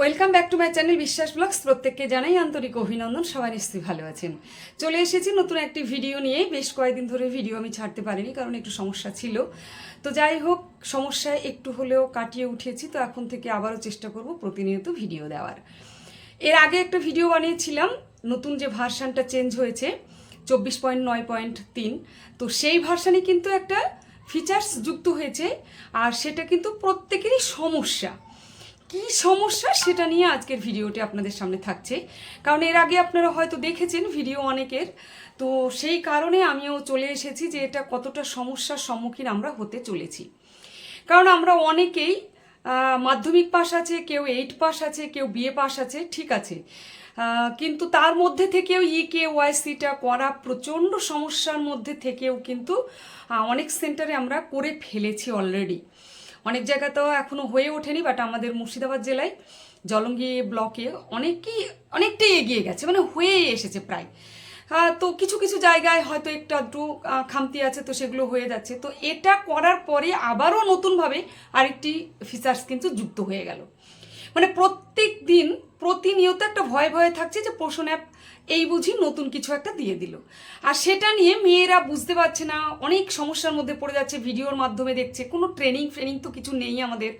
Welcome back to my channel Biswas vlogs প্রত্যেককে জানাই আন্তরিক অভিনন্দন, সবাই নিশ্চয়ই ভালো আছেন। চলে এসেছি নতুন একটি ভিডিও নিয়ে। বেশ কয়েকদিন ধরে ভিডিও আমি ছাড়তে পারিনি, কারণ একটু সমস্যা ছিল। তো যাই হোক, সমস্যায় একটু হলেও কাটিয়ে উঠেছি, তো এখন থেকে আবারও চেষ্টা করব প্রতিনিয়ত ভিডিও দেওয়ার। এর আগে একটা ভিডিও বানিয়েছিলাম, নতুন যে ভার্সানটা চেঞ্জ হয়েছে, চব্বিশ পয়েন্ট নয় পয়েন্ট তিন। তো সেই ভার্সানে কিন্তু একটা ফিচার্স যুক্ত হয়েছে, আর সেটা কিন্তু প্রত্যেকেরই সমস্যা। কি সমস্যা সেটা নিয়ে আজকের ভিডিওটি আপনাদের সামনে থাকছে। কারণ এর আগে আপনারা হয়তো দেখেছেন ভিডিও অনেকের। তো সেই কারণে আমিও চলে এসেছি যে এটা কতটা সমস্যার সম্মুখীন আমরা হতে চলেছি। কারণ আমরা অনেকেই মাধ্যমিক পাস আছে, কেউ এইট পাস আছে, কেউ বিএ পাস আছে, ঠিক আছে। কিন্তু তার মধ্যে থেকেও ই কে ওয়াইসিটা করা প্রচণ্ড সমস্যার মধ্যে থেকেও কিন্তু অনেক সেন্টারে আমরা করে ফেলেছি অলরেডি। অনেক জায়গাতেও এখনও হয়ে ওঠেনি বাট আমাদের মুর্শিদাবাদ জেলায় জলঙ্গি ব্লকে অনেকই, অনেকটাই এগিয়ে গেছে মানে হয়ে এসেছে প্রায়। তো কিছু কিছু জায়গায় হয়তো একটু আধটু খামতি আছে, তো সেগুলো হয়ে যাচ্ছে। তো এটা করার পরে আবারও নতুনভাবে আরেকটি ফিচার্স কিন্তু যুক্ত হয়ে গেল। মানে প্রত্যেক দিন প্রতিনিয়ত একটা ভয়, ভয়ে থাকছে যে পোষণ অ্যাপ এই বুঝি নতুন কিছু একটা দিয়ে দিল। আর সেটা নিয়ে মেয়েরা বুঝতে পারছে না, অনেক সমস্যার মধ্যে পড়ে যাচ্ছে, ভিডিওর মাধ্যমে দেখছে, কোনো ট্রেনিং ফ্রেনিং তো কিছু নেই আমাদের।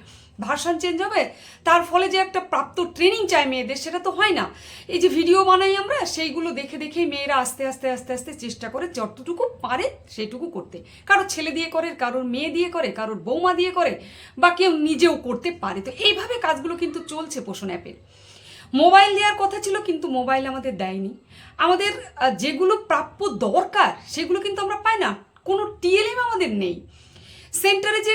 ভার্সন চেঞ্জ হবে, তার ফলে যে একটা প্রাপ্ত ট্রেনিং চায় মেয়েদের, সেটা তো হয় না। এই যে ভিডিও বানাই আমরা, সেইগুলো দেখে দেখেই মেয়েরা আস্তে আস্তে আস্তে আস্তে চেষ্টা করে যতটুকু পারে সেইটুকু করতে। কারোর ছেলে দিয়ে করে, কারোর মেয়ে দিয়ে করে, কারোর বৌমা দিয়ে করে, বা কেউ নিজেও করতে পারে। তো এইভাবে কাজগুলো কিন্তু চলছে পোষণ অ্যাপের মোবাইল দেওয়ার কথা ছিল, কিন্তু মোবাইল আমাদের দেয়নি। আমাদের যেগুলো প্রাপ্য দরকার, সেগুলো কিন্তু আমরা পাই না। কোনো টিএলএম আমাদের নেই। সেন্টারে যে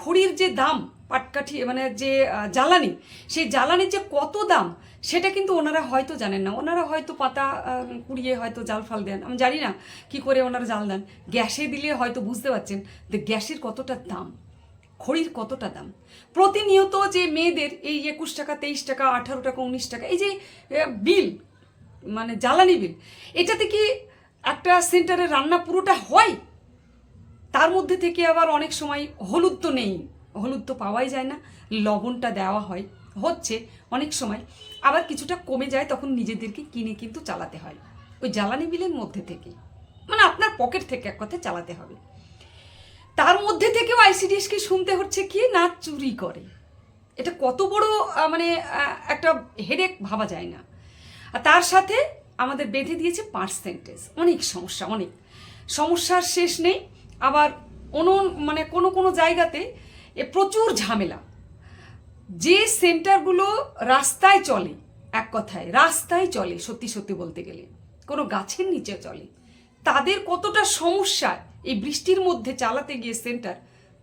খড়ির যে দাম, পাটকাঠি মানে যে জ্বালানি, সেই জ্বালানির যে কত দাম, সেটা কিন্তু ওনারা হয়তো জানেন না। ওনারা হয়তো পাতা কুড়িয়ে হয়তো জাল ফাল দেন। আমি জানি না কি করে ওনারা জাল দেন। গ্যাসে দিলে হয়তো বুঝতে পারছেন যে গ্যাসের কতটা দাম। খড়ির কতটা দাম? প্রতিনিয়ত যে মেয়েদের এই একুশ টাকা, তেইশ টাকা, আঠারো টাকা, উনিশ টাকা, এই যে বিল মানে জ্বালানি বিল, এটাতে কি একটা সেন্টারে রান্না পুরোটা হয়? তার মধ্যে থেকে আবার অনেক সময় হলুদ তো নেই, হলুদ তো পাওয়াই যায় না, লবণটা দেওয়া হয়, হচ্ছে অনেক সময়, আবার কিছুটা কমে যায়, তখন নিজেদেরকে কিনে কিন্তু চালাতে হয়, ওই জ্বালানি বিলের মধ্যে থেকে মানে আপনার পকেট থেকে এক কথায় চালাতে হবে। তার মধ্যে থেকেও আইসিডিএসকে শুনতে হচ্ছে কি না চুরি করে। এটা কত বড় মানে একটা হেডেক ভাবা যায় না। আর তার সাথে আমাদের বেঁধে দিয়েছে পার্সেন্টেজ অনেক সমস্যা, অনেক। সমস্যার শেষ নেই। আবার অন্য মানে কোনো কোনো জায়গাতে এ প্রচুর ঝামেলা। যে সেন্টারগুলো রাস্তায় চলে, এক কথায়, রাস্তায় চলে, সত্যি সত্যি বলতে গেলে, কোনো গাছের নিচে চলে, তাদের কতটা সমস্যা এই বৃষ্টির মধ্যে চালাতে গিয়ে সেন্টার,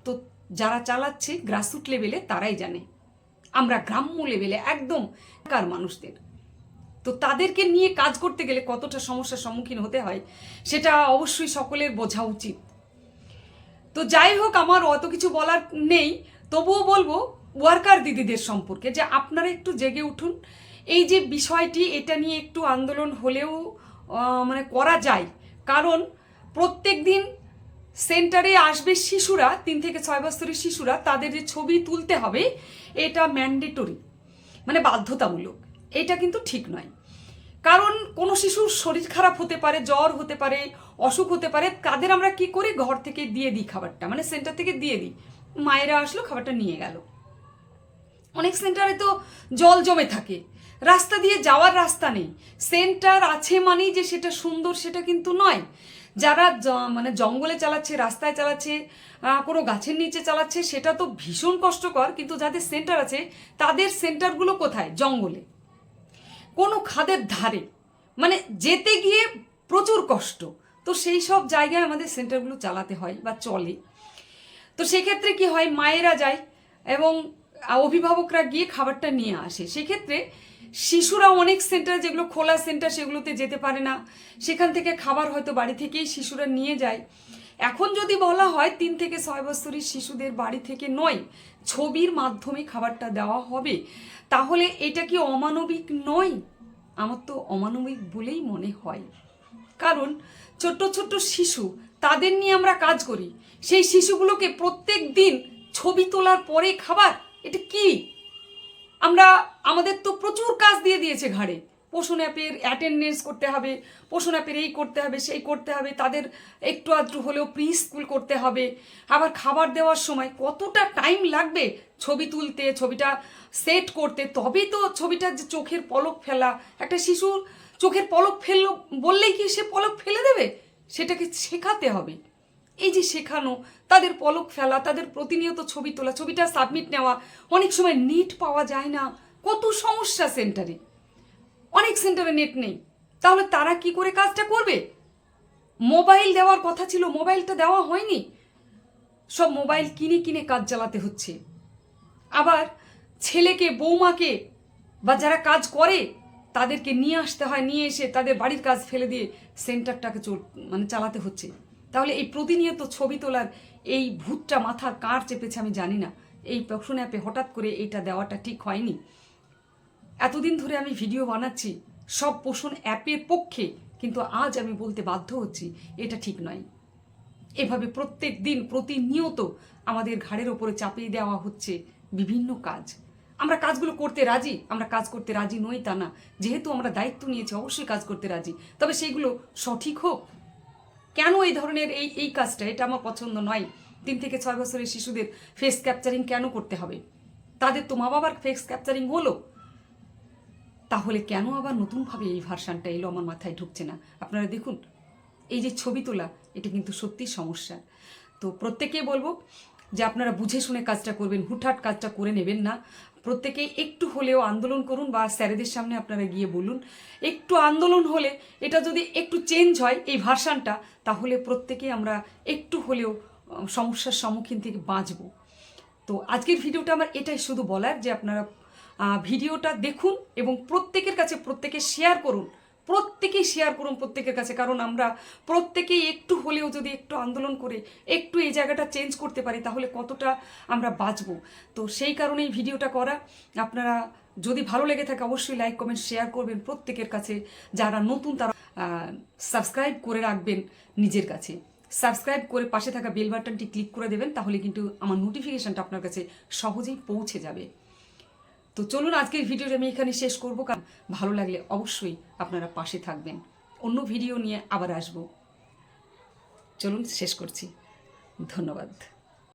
তো যারা চালাচ্ছে গ্রাসরুট লেভেলে তারাই জানে। আমরা গ্রাম্য লেভেলে একদম কার মানুষদের। তো তাদেরকে নিয়ে কাজ করতে গেলে কতটা সমস্যার সম্মুখীন হতে হয়, সেটা অবশ্যই সকলের বোঝা উচিত। তো যাই হোক, আমার অত কিছু বলার নেই, তবুও বলব ওয়ার্কার দিদিদের সম্পর্কে যে আপনারা একটু জেগে উঠুন। এই যে বিষয়টি, এটা নিয়ে একটু আন্দোলন হলেও মানে করা যায়। কারণ প্রত্যেক দিন সেন্টারে আসবে শিশুরা, তিন থেকে ছয় বছরের শিশুরা, তাদের যে ছবি তুলতে হবে, এটা ম্যান্ডেটরি মানে বাধ্যতামূলক। এটা কিন্তু ঠিক নয়। কারণ কোনো শিশুর শরীর খারাপ হতে পারে, জ্বর হতে পারে, অসুখ হতে পারে, তাদের আমরা কি করি? ঘর থেকে দিয়ে দিই খাবারটা মানে সেন্টার থেকে দিয়ে দিই। মায়েরা আসলো, খাবারটা নিয়ে গেল। অনেক সেন্টারে তো জল জমে থাকে। রাস্তা দিয়ে যাওয়ার রাস্তা নেই। সেন্টার আছে মানেই যে সেটা সুন্দর, সেটা কিন্তু নয়। যারা মানে জঙ্গলে চালাচ্ছে, রাস্তায় চালাচ্ছে কোনো গাছের নিচে চালাচ্ছে, সেটা তো ভীষণ কষ্টকর, কিন্তু যাদের সেন্টার আছে, তাদের সেন্টারগুলো কোথায়? জঙ্গলে। কোনো খাদের ধারে। মানে যেতে গিয়ে প্রচুর কষ্ট। তো সেই সব জায়গায় আমাদের সেন্টারগুলো চালাতে হয় বা চলে। তো সেক্ষেত্রে কি হয়? মায়েরা যায় এবং অভিভাবকরা গিয়ে খাবারটা নিয়ে আসে। সেক্ষেত্রে শিশুরা অনেক সেন্টার যেগুলো খোলা সেন্টার সেগুলোতে যেতে পারে না। সেখান থেকে খাবার হয়তো বাড়ি থেকেই শিশুরা নিয়ে যায়। এখন যদি বলা হয়, তিন থেকে ছয় বছরের শিশুদের বাড়ি থেকে নয়, ছবির মাধ্যমে খাবারটা দেওয়া হবে। তাহলে এটা কি অমানবিক নয়? আমার তো অমানবিক বলেই মনে হয়। কারণ ছোট্ট ছোট্ট শিশু, তাদের নিয়ে আমরা কাজ করি। সেই শিশুগুলোকে প্রত্যেক দিন ছবি তোলার পরে খাবার, এটা কি? আমরা, আমাদের তো প্রচুর কাজ দিয়ে দিয়েছে ঘাড়ে। পোষণ অ্যাপের অ্যাটেন্ডেন্স করতে হবে, পোষণ অ্যাপের এই করতে হবে, সেই করতে হবে, তাদের একটু আধটু হলেও প্রি স্কুল করতে হবে। আবার খাবার দেওয়ার সময় কতটা টাইম লাগবে ছবি তুলতে, ছবিটা সেট করতে, তবেই তো ছবিটা যে চোখের পলক ফেলা, একটা শিশুর চোখের পলক ফেলল বললেই কি সে পলক ফেলে দেবে? সেটাকে শেখাতে হবে। এই যে শেখানো, তাদের পলক ফেলা, তাদের প্রতিনিয়ত ছবি তোলা, ছবিটা সাবমিট নেওয়া, অনেক সময় নেট পাওয়া যায় না। কত সমস্যা সেন্টারে অনেক সেন্টারে নেট নেই। তাহলে তারা কি করে কাজটা করবে? মোবাইল দেওয়ার কথা ছিল মোবাইলটা দেওয়া হয়নি। সব মোবাইল কিনে কিনে কাজ চালাতে হচ্ছে। আবার ছেলেকে, বৌমাকে বা যারা কাজ করে, তাদেরকে নিয়ে আসতে হয়, নিয়ে এসে তাদের বাড়ির কাজ ফেলে দিয়ে সেন্টারটাকে মানে চালাতে হচ্ছে। তাহলে এই প্রতিনিয়ত ছবি তোলার এই ভূতটা মাথার কার চেপেছে আমি জানি না। এই পোষণ অ্যাপে হঠাৎ করে এটা দেওয়াটা ঠিক হয়নি। এতদিন ধরে আমি ভিডিও বানাচ্ছি, সব পোষণ অ্যাপের পক্ষে, কিন্তু আজ আমি বলতে বাধ্য হচ্ছি, এটা ঠিক নয়। এভাবে প্রত্যেক দিন প্রতিনিয়ত আমাদের ঘাড়ের ওপরে চাপিয়ে দেওয়া হচ্ছে বিভিন্ন কাজ। আমরা কাজগুলো করতে রাজি, আমরা কাজ করতে রাজি নই তা না। যেহেতু আমরা দায়িত্ব নিয়েছি, অবশ্যই কাজ করতে রাজি। তবে সেইগুলো সঠিক হোক কেন এই ধরনের এই এই কাজটা? এটা আমার পছন্দ নয়। তিন থেকে ছয় বছরের শিশুদের ফেস ক্যাপচারিং কেন করতে হবে? তাদের তো মা বাবার ফেস ক্যাপচারিং হলো। তাহলে কেন আবার নতুনভাবে এই ভার্সানটা এলো আমার মাথায় ঢুকছে না? আপনারা দেখুন, এই যে ছবি তোলা, এটা কিন্তু সত্যি সমস্যা। তো প্রত্যেকেই বলব যে আপনারা বুঝে শুনে কাজটা করবেন, হুটহাট কাজটা করে নেবেন না। প্রত্যেকেই একটু হলেও আন্দোলন করুন বা স্যারেদের সামনে আপনারা গিয়ে বলুন। একটু আন্দোলন হলে এটা যদি একটু চেঞ্জ হয় এই ভার্সানটা, তাহলে প্রত্যেকে আমরা একটু হলেও সমস্যার সম্মুখীন থেকে বাঁচবো। তো আজকের ভিডিওটা আমার এটাই শুধু বলার যে আপনারা ভিডিওটা দেখুন এবং প্রত্যেকের কাছে প্রত্যেকে শেয়ার করুন। প্রত্যেকেই শেয়ার করুন প্রত্যেকের কাছে। কারণ আমরা প্রত্যেকেই একটু হলেও যদি একটু আন্দোলন করে একটু এই জায়গাটা চেঞ্জ করতে পারি, তাহলে কতটা আমরা বাঁচবো? তো সেই কারণেই ভিডিওটা করা। আপনারা যদি ভালো লেগে থাকে, অবশ্যই লাইক কমেন্ট শেয়ার করবেন প্রত্যেকের কাছে। যারা নতুন, তারা সাবস্ক্রাইব করে রাখবেন নিজের কাছে। সাবস্ক্রাইব করে পাশে থাকা বেল বাটনটি ক্লিক করে দেবেন, তাহলে কিন্তু আমার নোটিফিকেশনটা আপনার কাছে সহজেই পৌঁছে যাবে। তো চলুন আজকের ভিডিওটা আমি এখানে শেষ করব, কারণ ভালো লাগলে অবশ্যই আপনারা পাশে থাকবেন। অন্য ভিডিও নিয়ে আবার আসব। চলুন, শেষ করছি। ধন্যবাদ।